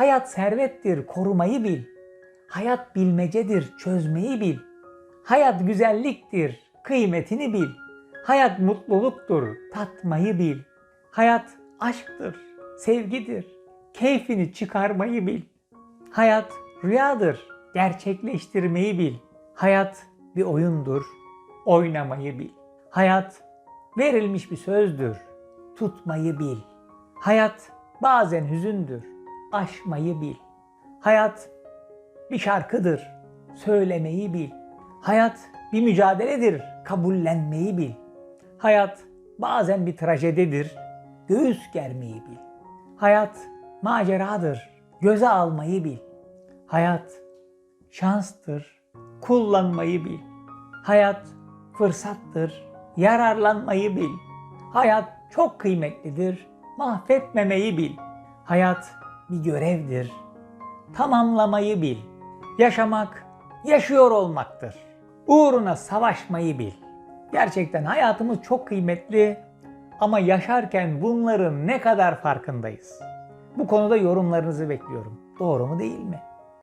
Hayat servettir, korumayı bil. Hayat bilmecedir, çözmeyi bil. Hayat güzelliktir, kıymetini bil. Hayat mutluluktur, tatmayı bil. Hayat aşktır, sevgidir, keyfini çıkarmayı bil. Hayat rüyadır, gerçekleştirmeyi bil. Hayat bir oyundur, oynamayı bil. Hayat verilmiş bir sözdür, tutmayı bil. Hayat bazen hüzündür, aşmayı bil. Hayat bir şarkıdır, söylemeyi bil. Hayat bir mücadeledir, kabullenmeyi bil. Hayat bazen bir trajedidir, göğüs germeyi bil. Hayat maceradır, göze almayı bil. Hayat şanstır, kullanmayı bil. Hayat fırsattır, yararlanmayı bil. Hayat çok kıymetlidir, mahvetmemeyi bil. Hayat bir görevdir, tamamlamayı bil. Yaşamak, yaşıyor olmaktır. Uğruna savaşmayı bil. Gerçekten hayatımız çok kıymetli ama yaşarken bunların ne kadar farkındayız? Bu konuda yorumlarınızı bekliyorum. Doğru mu değil mi?